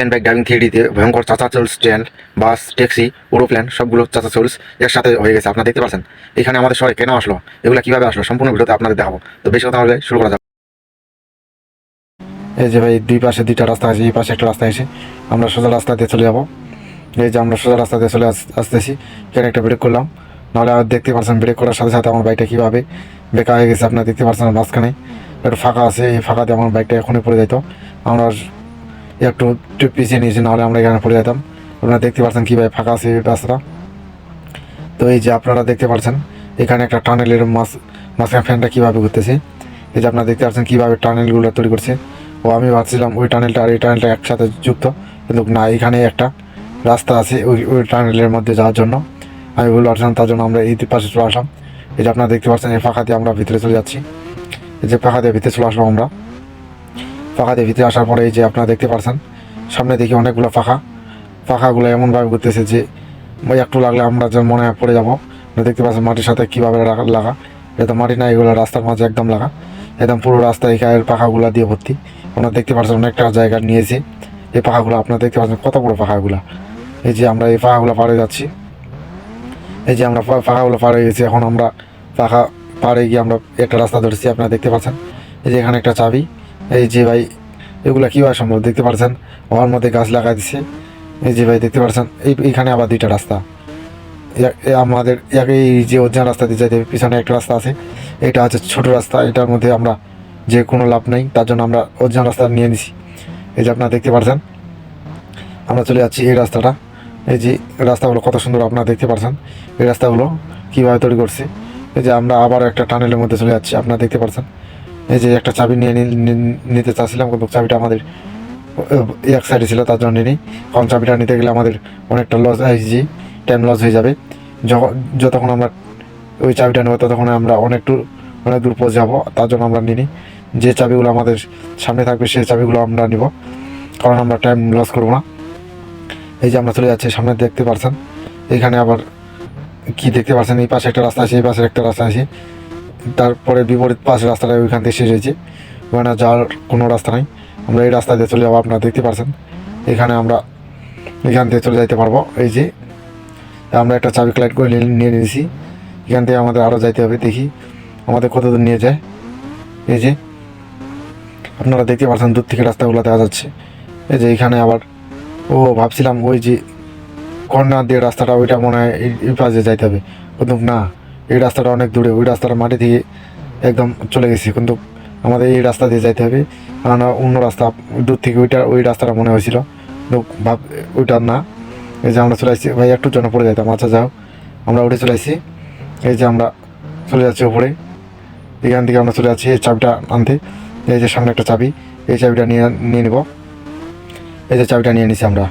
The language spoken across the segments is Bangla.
প্ল্যান বাইক ড্রাইভিং থ্রিডিতে ভয়ঙ্কর চাচা চলস ট্রেন, বাস, ট্যাক্সি, এরোপ্লেন, সবগুলো চাচা চলস একসাথে হয়ে গেছে। আপনারা দেখতে পাচ্ছেন? এখানে আমাদের শহরে কেন আসলো? এগুলো কীভাবে আসলো? সম্পূর্ণ ভিডিওতে আপনাদের দেখাবো। তো বেশি কথা হলে শুরু করা যাবে এই যে ভাই, দুই পাশে দুইটা রাস্তা আছে, এই পাশে একটা রাস্তা আছে। আমরা সোজা রাস্তা দিয়ে চলে যাব। এই যে আমরা সোজা রাস্তা দিয়ে চলে আস- আসতেছি। এখানে একটা ব্রেক করলাম। নাহলে আর দেখতে পাচ্ছেন ব্রেক করার সাথে সাথে আমার বাইকটা কীভাবে বেকা হয়ে গেছে, আপনারা দেখতে পাচ্ছেন মাঝখানে। একটু ফাঁকা আছে, এই ফাঁকাতে আমার বাইকটা এখনই পড়ে যেত আমরা একটু একটু পিছিয়ে নিয়েছি, নাহলে আমরা এখানে পড়ে যেতাম। আপনারা দেখতে পাচ্ছেন কীভাবে ফাঁকা আছে এই রাস্তাটা। তো এই যে আপনারা দেখতে পাচ্ছেন, এখানে একটা টানেলের মাছ মাঝখানে ফ্যানটা কীভাবে ঘুরতেছে। এই যে আপনারা দেখতে পাচ্ছেন কীভাবে টানেলগুলো তৈরি করছে। ও আমি ভাবছিলাম ওই টানেলটা আর এই টানেলটা একসাথে যুক্ত, কিন্তু না, এখানে একটা রাস্তা আছে ওই ওই টানেলের মধ্যে যাওয়ার জন্য। আমি বলে আসলাম তার জন্য আমরা এই পাশে চলে আসলাম। এই যে আপনারা দেখতে পাচ্ছেন, এই ফাঁকা দিয়ে আমরা ভিতরে চলে যাচ্ছি। এই যে ফাঁকা দিয়ে ভিতরে চলে আসলাম আমরা। ফাঁকা দিয়ে ভিতরে আসার পরে এই যে আপনারা দেখতে পারছেন, সামনে দেখি অনেকগুলো ফাঁকা। ফাঁকাগুলো এমনভাবে ঘুরতেছে যে ওই একটু লাগলে আমরা যেন মনে পড়ে যাব। দেখতে পাচ্ছেন মাটির সাথে কীভাবে লাগা। এটা মাটি না এগুলো রাস্তার মাঝে একদম লাগা। একদম পুরো রাস্তা এখানে পাখাগুলো দিয়ে ভর্তি। আপনারা দেখতে পাচ্ছেন অনেকটা জায়গা নিয়েছে। এই পাখাগুলো আপনারা দেখতে পাচ্ছেন কত বড় পাখাগুলো এই যে আমরা এই পাখাগুলো পাড়ে যাচ্ছি। এই যে আমরা পাখাগুলো পাড়ে গেছি, এখন আমরা পাখা পাড়ে গিয়ে আমরা একটা রাস্তা ধরেছি, আপনারা দেখতে পাচ্ছেন। এই যে এখানে একটা চাবি। এই যে ভাই, এগুলো কীভাবে সম্ভব? দেখতে পাচ্ছেন ওর মধ্যে গাছ লাগাই দিছে। এই যে ভাই, দেখতে পাচ্ছেন এই, এইখানে আবার দুইটা রাস্তা। আমাদের এই যে অরিজিনাল রাস্তা দিয়ে যাইতে পিছনে একটা রাস্তা আছে। এটা হচ্ছে ছোট রাস্তা, এটার মধ্যে আমরা যে কোনো লাভ নেই, তার জন্য আমরা অরিজিনাল রাস্তা নিয়ে নিছি। এই যে আপনারা দেখতে পাচ্ছেন আমরা চলে যাচ্ছি এই রাস্তাটা। এই যে রাস্তাগুলো কত সুন্দর আপনারা দেখতে পাচ্ছেন এই রাস্তাগুলো কীভাবে তৈরি করছে? এই যে আমরা আবার একটা টানেলের মধ্যে চলে যাচ্ছি, আপনারা দেখতে পাচ্ছেন এই যে একটা চাবি নিয়ে নিতে চাচ্ছিলাম, কিন্তু চাবিটা আমাদের এক সাইডে ছিল, তার জন্য নিই কারণ চাবিটা নিতে গেলে আমাদের অনেকটা লস যে টাইম লস হয়ে যাবে। যখন যতক্ষণ আমরা ওই চাবিটা নেব, ততক্ষণ আমরা অনেকটু অনেক দূর পৌঁছে যাব, তার জন্য আমরা নিই যে চাবিগুলো আমাদের সামনে থাকবে সেই চাবিগুলো আমরা নিব, কারণ আমরা টাইম লস করব না। এই যে আমরা চলে যাচ্ছি, সামনে দেখতে পারছেন। এখানে আবার কি দেখতে পারছেন? এই পাশে একটা রাস্তা আছে, এই পাশে একটা রাস্তা আছে। তারপরে বিপরীত পাশে রাস্তাটা ওইখান থেকে শেষ হয়েছে। ওখানে যাওয়ার কোনো রাস্তা নাই। আমরা এই রাস্তা দিয়ে চলে যাব, আপনারা দেখতে পাচ্ছেন এখানে আমরা এখান থেকে চলে যাইতে পারব। এই যে, আমরা একটা চাবি কালেক্ট করে নিয়ে- নিয়ে নিয়েছি। এখান থেকে আমাদের আরও যাইতে হবে, দেখি আমাদের কত দূর নিয়ে যায়। এই যে, আপনারা দেখতে পাচ্ছেন দূর থেকে রাস্তাগুলো দেখা যাচ্ছে। এই যে, এখানে আবার, ও ভাবছিলাম ওই যে কর্নার দিয়ে রাস্তাটা, ওইটা মনে হয় এই এই পাশে যাইতে হবে। কিন্তু না এই রাস্তাটা অনেক দূরে, ওই রাস্তাটা মাটি থেকে একদম চলে গেছি। কিন্তু আমাদের এই রাস্তা দিয়ে যাইতে হবে। কারণ অন্য রাস্তা, দূর থেকে ওইটা, ওই রাস্তাটা মনে হয়েছিল। ভাব, ওইটা না। এই যে আমরা চলে আসছি। ভাই, একটু জন্য পড়ে যাইতাম আচ্ছা যাও। আমরা উঠে চলে আসছি। এই যে আমরা চলে যাচ্ছি উপরে। এখান থেকে আমরা চলে যাচ্ছি এই চাবিটা আনতে। এই যে সামনে একটা চাবি। এই চাবিটা নিয়ে নিয়ে নেব। এই যে চাবিটা নিয়ে নিছি আমরা।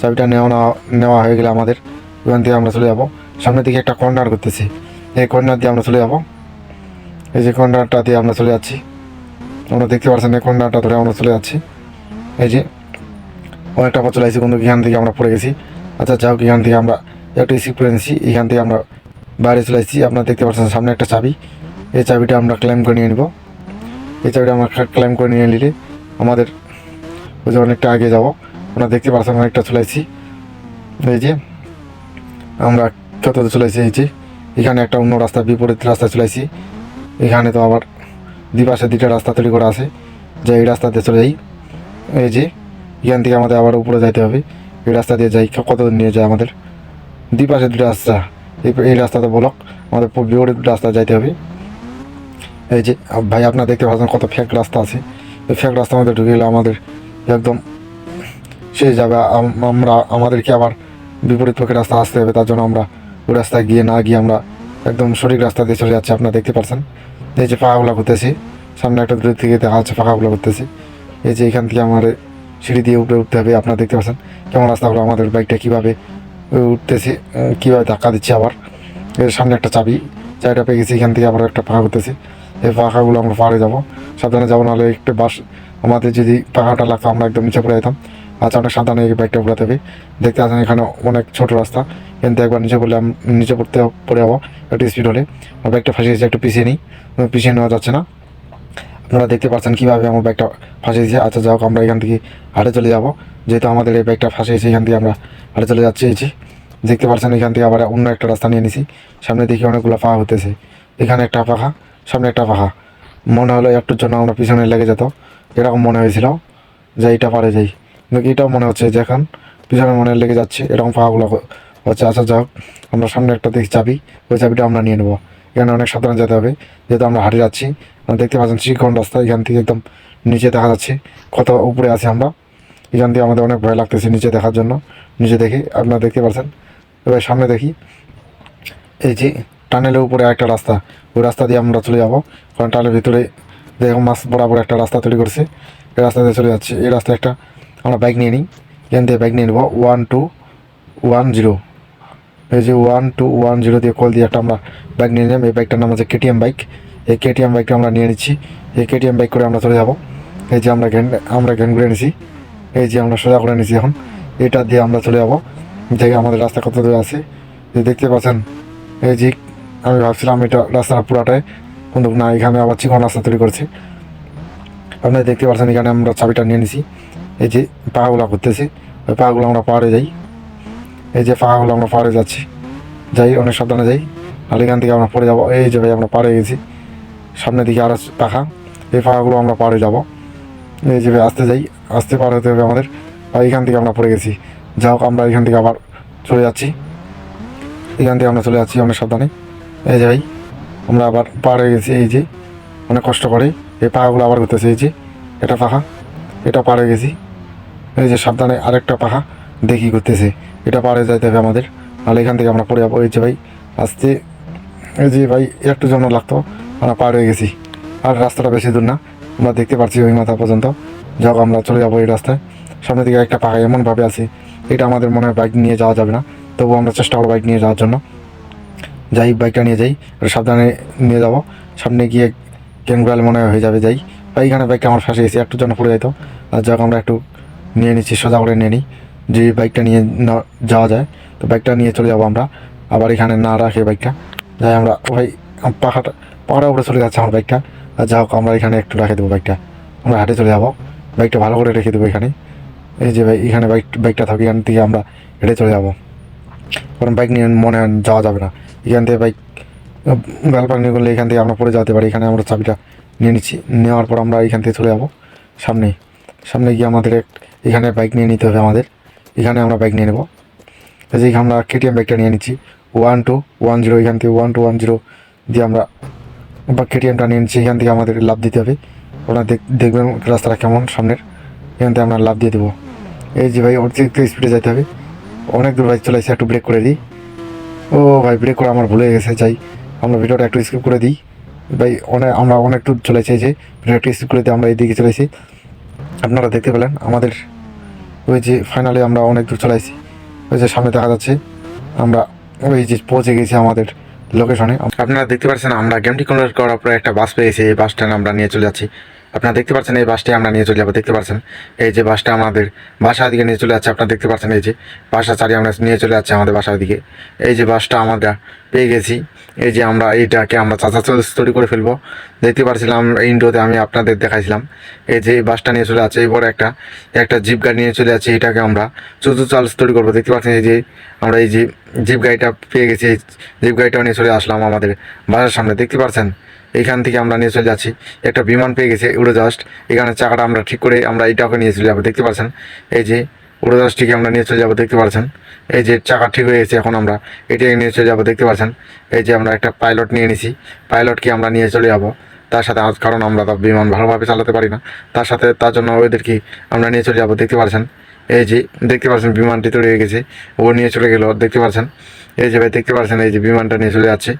চাবিটা নেওয়া- নেওয়া হয়ে গেলে আমাদের। ওখান থেকে আমরা চলে যাব। সামনের দিকে একটা কর্নার করতেছি। এই কর্নার দিয়ে আমরা চলে যাব। এই যে কর্নারটা দিয়ে আমরা চলে যাচ্ছি। আমরা দেখতে পাচ্ছেন এই কর্নারটা ধরে আমরা চলে যাচ্ছি। এই যে অনেকটা পথ চলে আসছি কিন্তু এখান থেকে আমরা পড়ে গেছি। আচ্ছা যাও, এখান থেকে আমরা একটু রিসিভ করে নিচ্ছি। এখান থেকে আমরা বাইরে চলে আসছি। আপনারা দেখতে পাচ্ছেন সামনে একটা চাবি। এই চাবিটা আমরা ক্লেম করে নিয়ে নেব। এই চাবিটা আমরা ক্লেম করে নিয়ে নিলে আমাদের ওই যে অনেকটা আগে যাব। আমরা দেখতে পাচ্ছেন অনেকটা চলে আসছি এই যে আমরা কত চলে আসছি এই যে এখানে একটা অন্য রাস্তা, বিপরীত রাস্তা চলে আসছি এখানে তো আবার দুপাশে দুইটা রাস্তা তৈরি করা আছে। যে এই রাস্তাতে চলে যাই। এই যে, এখান থেকে আমাদের আবার উপরে যাইতে হবে। এই রাস্তা দিয়ে যাই কত নিয়ে যায় আমাদের? দুই পাশে দুটো রাস্তা। এই এই রাস্তাতে ব্লক আমাদের বিপরীত রাস্তা যাইতে হবে। এই যে ভাই, আপনার দেখতে পাচ্ছেন কত ফ্যাক রাস্তা আছে। এই ফ্যাক রাস্তার মধ্যে ঢুকে গেলে আমাদের একদম সে যাবে। আমরা, আমাদেরকে আবার বিপরীত পক্ষে রাস্তা আসতে হবে, তার জন্য আমরা ওই রাস্তায় গিয়ে না গিয়ে আমরা একদম সঠিক রাস্তা দিয়ে চলে যাচ্ছি। আপনারা দেখতে পাচ্ছেন? এই যে পাখাগুলো করতেছি। সামনে একটা দূর থেকে দেখা যাচ্ছে পাখাগুলো করতেছি। এই যে এখান থেকে আমার সিঁড়ি দিয়ে উপরে উঠতে হবে, আপনারা দেখতে পাচ্ছেন? কেমন রাস্তাগুলো আমাদের বাইকটা কীভাবে উঠতেছে কীভাবে ধাক্কা দিচ্ছে আবার? এর সামনে একটা চাবি, চাবিটা পেয়ে গেছি, এখান থেকে আবার একটা পাখা করতেছি। এই পাখাগুলো আমরা পাহাড়ে যাব। সাবধানে যাব, নাহলে একটু বাস আমাদের যদি পাখাটা লাগতো, আমরা একদম নিচে পড়ে যেতাম। আচ্ছা অনেক সাবধানে এই বাইকটা উড়াতে হবে দেখতে পাচ্ছেন এখানে অনেক ছোট রাস্তা। কিন্তু একবার নিচে পড়লে নিচে পড়তে পড়ে যাব একটু স্পিড হলে। আর বাইকটা ফাঁসিয়েছে একটু পিছিয়ে নিই। পিছিয়ে নেওয়া যাচ্ছে না। আপনারা দেখতে পাচ্ছেন কীভাবে আমার ব্যাগটা ফাঁসে দিয়েছে। আচ্ছা যাই হোক, আমরা এখান থেকে হাটে চলে যাব। যেহেতু আমাদের এই ব্যাগটা ফাঁসিয়েছে, এখান থেকে আমরা হাটে চলে যাচ্ছি। দেখতে পাচ্ছেন এখান থেকে আবার অন্য একটা রাস্তা নিয়ে নিছি। সামনে দেখি অনেকগুলো পাখা হতেছে এখানে একটা পাখা সামনে একটা পাখা মনে হলো একটুর জন্য আমরা পিছনে লেগে যেত। এরকম মনে হয়েছিল। যে এটা পারে যাই। এটাও মনে হচ্ছে যে এখন পিছনে মনে লেগে যাচ্ছে, এরকম হ- হচ্ছে। আচ্ছা যাক, আমরা সামনে একটা দেখি চাবি, ওই চাবিটা আমরা নিয়ে নেব। এখানে অনেক সাধারণ যেতে হবে, যেহেতু আমরা হারিয়ে যাচ্ছি দেখতে পাচ্ছেন চিকন রাস্তা, এখান থেকে একদম নিচে দেখা যাচ্ছে, কত উপরে আছি আমরা। এখান থেকে আমাদের অনেক ভয় লাগতেছে নিচে দেখার জন্য, নিচে দেখে, আপনারা দেখতে পাচ্ছেন। এবার সামনে দেখি, এই যে টানেলের উপরে একটা রাস্তা, ওই রাস্তা দিয়ে আমরা চলে যাব, কারণ টানেলের ভিতরে যেরকম মাছ বরাবর একটা রাস্তা তৈরি করছে, এই রাস্তা দিয়ে চলে যাচ্ছে, এই রাস্তায় একটা আমরা বাইক নিয়ে নিই। এখান থেকে বাইক নিয়ে নেব। ওয়ান টু ওয়ান জিরো এই যে ওয়ান টু ওয়ান জিরো দিয়ে কল দিয়ে একটা আমরা বাইক নিয়ে নিলাম। এই বাইকটার নাম হচ্ছে কেটিএম বাইক এই কেটিএম বাইকটা আমরা নিয়ে নিচ্ছি। এই কেটিএম বাইক করে আমরা চলে যাব। এই যে আমরা গ্যান আমরা গ্যান করে নিছি এই যে আমরা সোজা করে নিছি এখন। এটা দিয়ে আমরা চলে যাব। দেখে আমাদের রাস্তা কত দূরে আছে? যে দেখতে পাচ্ছেন। এই যে আমি ভাবছিলাম এটা রাস্তাটা পুরাটাই। কিন্তু না এখানে আবার চিকন রাস্তা তৈরি করছে। আপনারা দেখতে পাচ্ছেন এখানে আমরা চাবিটা নিয়ে নিছি। এই যে পাহাগুলো করতেছি ওই পাহাগুলো আমরা পাহাড়ে যাই। এই যে পাহাগুলো আমরা পাহাড়ে যাচ্ছি, যাই, অনেক সাবধানে যাই। আর এখান থেকে আমরা পড়ে যাব। এই যে ভাই, আমরা পাড়ে গেছি। সামনের দিকে আরও পাখা এই পাখাগুলো আমরা পাড়ে যাব। এই যে আসতে যাই। আসতে পার হতে হবে আমাদের। আর এখান থেকে আমরা পড়ে গেছি। যা হোক, আমরা এখান থেকে আবার চলে যাচ্ছি। এখান থেকে আমরা চলে যাচ্ছি অনেক সাবধানে। এই যে ভাই, আমরা আবার পার হয়ে গেছি। এই যে, অনেক কষ্ট করে এই পাখাগুলো আবার করতেছে এই যে, এটা পাখা এটা হয়ে গেছি। এই যে সাবধানে আরেকটা পাখা দেখি করতেছে। এটা পারে যাইতে হবে আমাদের। নাহলে এখান থেকে আমরা পড়ে যাব। এই যে ভাই, আসতে। এই যে ভাই একটু জন্য লাগতো। আমরা পার হয়ে গেছি। আর রাস্তাটা বেশি দূর না। আমরা দেখতে পাচ্ছি ওই মাথা পর্যন্ত। যাক, আমরা চলে যাব এই রাস্তায়। সামনের দিকে একটা পাখা এমনভাবে আছে। এটা আমাদের মনে হয় বাইক নিয়ে যাওয়া যাবে না। তবুও আমরা চেষ্টা করব বাইক নিয়ে যাওয়ার জন্য। যাই বাইকটা নিয়ে যাই। সাবধানে নিয়ে যাব। সামনে গিয়ে ক্যানগ্রাল মনে হয় হয়ে যাবে যাই। বা এইখানে বাইকটা আমার ফাঁসে গেছি একটু জন্য পড়ে যাইতো। আর যাক, আমরা একটু নিয়ে নিচ্ছি, সোজা করে নিয়ে নিই। যে বাইকটা নিয়ে না- যাওয়া যায়, তো বাইকটা নিয়ে চলে যাব আমরা। আবার এখানে না রাখে বাইকটা যাই আমরা ভাই পাখাটা পাহাড়া উপরে চলে যাচ্ছে আমার বাইকটা আর যা হোক, আমরা এখানে একটু রেখে দেবো বাইকটা আমরা হাটে চলে যাব। বাইকটা ভালো করে রেখে দেবো এখানে। এই যে ভাই, এখানে বাইক বাইকটা থাকবে এখান থেকে আমরা হেঁটে চলে যাব। কারণ বাইক নিয়ে মনে যাওয়া যাবে না। এখান থেকে বাইক গালপানি করলে এখান থেকে আমরা পড়ে যেতে পারি। এখানে আমরা চাবিটা নিয়ে নিচ্ছি। নেওয়ার পর আমরা এখান থেকে চলে যাব। সামনে সামনে গিয়ে আমাদের এখানে বাইক নিয়ে নিতে হবে আমাদের। এখানে আমরা বাইক নিয়ে নেব। যে আমরা কেটিএম বাইকটা নিয়ে নিচ্ছি। ওয়ান টু ওয়ান জিরো এখান থেকে ওয়ান টু ওয়ান জিরো দিয়ে আমরা বা কেটিএমটা নিয়ে নিচ্ছি। এখান থেকে আমাদের লাভ দিতে হবে। ওরা দেখ দেখবেন রাস্তাটা কেমন সামনের। এখান থেকে আমরা লাভ দিয়ে দেবো। এই যে ভাই, অতিরিক্ত স্পিডে যেতে হবে। অনেক দূর বাইক চলেছে একটু ব্রেক করে দিই। ও ভাই ব্রেক করে আমার ভুলে গেছে, যাই। আমরা ভিডিওটা একটু স্কিপ করে দিই। ভাই অনেক আমরা অনেক দূর চলে এসেছি ভিডিও একটু স্কিপ করে দিয়ে আমরা এইদিকে চলে এসেছি আপনারা দেখতে পেলেন, আমাদের ওই যে ফাইনালি আমরা অনেক দূর চলে ওই যে সামনে দেখা যাচ্ছে, আমরা ওই যে পৌঁছে গেছি আমাদের লোকেশনে আপনারা দেখতে পাচ্ছেন, আমরা গেমটি কন্ট্রোল করার পরে একটা বাস পেয়েছি, এই বাসটা আমরা নিয়ে চলে যাচ্ছি। আপনারা দেখতে পাচ্ছেন এই বাসটি আমরা নিয়ে চলে যাব, দেখতে পাচ্ছেন? এই যে বাসটা আমাদের বাসার দিকে নিয়ে চলে যাচ্ছে, আপনারা দেখতে পাচ্ছেন এই যে বাসা চালিয়ে আমরা নিয়ে চলে যাচ্ছি আমাদের বাসার দিকে। এই যে বাসটা আমরা পেয়ে গেছি, এই যে আমরা এইটাকে আমরা চাচা তৈরি করে ফেলব। দেখতে পাচ্ছিলাম ইন্ডোতে আমি আপনাদের দেখাইছিলাম। এই যে বাসটা নিয়ে চলে যাচ্ছে, এই বড় একটা একটা জিপ গাড়ি নিয়ে চলে যাচ্ছে, এটাকে আমরা চুচু চাল তৈরি করব। দেখতে পাচ্ছেন এই যে আমরা এই যে জিপ গাড়িটা পেয়ে গেছি, এই জিপ গাড়িটাও নিয়ে চলে আসলাম আমাদের বাসার সামনে। দেখতে পাচ্ছেন এইখান থেকে আমরা নিয়ে চলে যাচ্ছি। একটা বিমান পেয়ে গেছে উড়োজাহাজ এখানে চাকাটা আমরা ঠিক করে আমরা এইটাকে নিয়ে চলে যাব। দেখতে পাচ্ছেন এই যে উড়োজাহাজটিকে আমরা নিয়ে চলে যাব। দেখতে পাচ্ছেন এই যে চাকা ঠিক হয়ে গেছে এখন আমরা। এটাকে নিয়ে চলে যাব। দেখতে পাচ্ছেন এই যে আমরা একটা পাইলট নিয়ে নিছি। পাইলটকে আমরা নিয়ে চলে যাব। তার সাথে কারণ আমরা তো বিমান ভালোভাবে চালাতে পারি না। তার সাথে তার জন্য ওদেরকে আমরা নিয়ে চলে যাব। দেখতে পাচ্ছেন এই যে দেখতে পাচ্ছেন বিমানটি তৈরি হয়ে গেছে ও নিয়ে চলে গেল, দেখতে পাচ্ছেন? এই যে ভাই দেখতে পাচ্ছেন, এই যে বিমানটা নিয়ে চলে যাচ্ছে।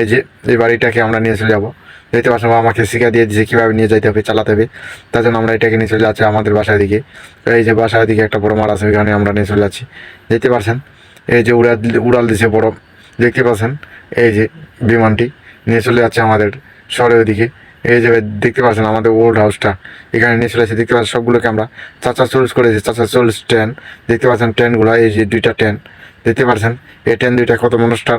এই যে, এই বাড়িটাকে আমরা নিয়ে চলে যাব। দেখতে পাচ্ছেন আমাকে শিখা দিয়ে দিয়েছে কীভাবে নিয়ে যেতে হবে, চালাতে হবে। তার জন্য আমরা এটাকে নিয়ে চলে যাচ্ছি আমাদের বাসার দিকে। এই যে বাসার দিকে একটা বড় মাল আছে, ওইখানে আমরা নিয়ে চলে যাচ্ছি। দেখতে পাচ্ছেন? এই যে উড়াল উড়াল দিছে বড়। দেখতে পাচ্ছেন? এই যে বিমানটি নিয়ে চলে যাচ্ছে আমাদের শহরের ওইদিকে এই যে দেখতে পাচ্ছেন আমাদের ওল্ড হাউসটা এখানে নিয়ে চলে এসেছে, দেখতে পাচ্ছেন সবগুলোকে আমরা। চাচা চল্লিশ করেছি চাচা চল্লিশ ট্রেন দেখতে পাচ্ছেন ট্রেনগুলো এই যে দুইটা ট্রেন দেখতে পারছেন এই ট্রেন দুইটা কত মনস্টার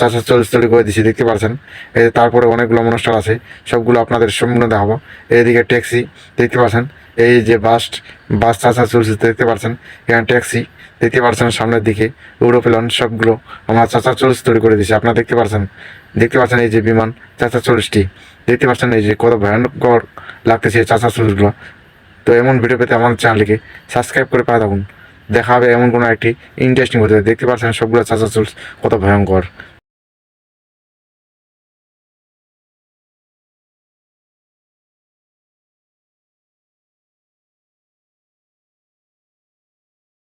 চারশো চল্লিশ তৈরি করে দিচ্ছি দেখতে পারছেন এই তারপরে অনেকগুলো মনস্টার আছে, সবগুলো আপনাদের সম্পূর্ণ দেখাবো। এইদিকে ট্যাক্সি দেখতে পাচ্ছেন, এই যে বাস বাস চাষা চলছে দেখতে পাচ্ছেন। এখানে ট্যাক্সি দেখতে পাচ্ছেন সামনের দিকে উড়োপ্লেন সবগুলো আমরা চাচা চল্লিশ তৈরি করে দিচ্ছি আপনারা দেখতে পাচ্ছেন দেখতে পাচ্ছেন এই যে বিমান, চাচা চল্লিশটি দেখতে পাচ্ছেন এই যে কত ভয়ানকর লাগতেছে চাষা চল্লিশগুলো তো এমন ভিডিও পেতে আমার চ্যানেলকে সাবস্ক্রাইব করে পাঠাবুন দেখা হবে এমন কোনো একটি ইন্টারেস্টিং হতে দেখতে পাচ্ছেন সবগুলো চাচা চুলস কত ভয়ঙ্কর।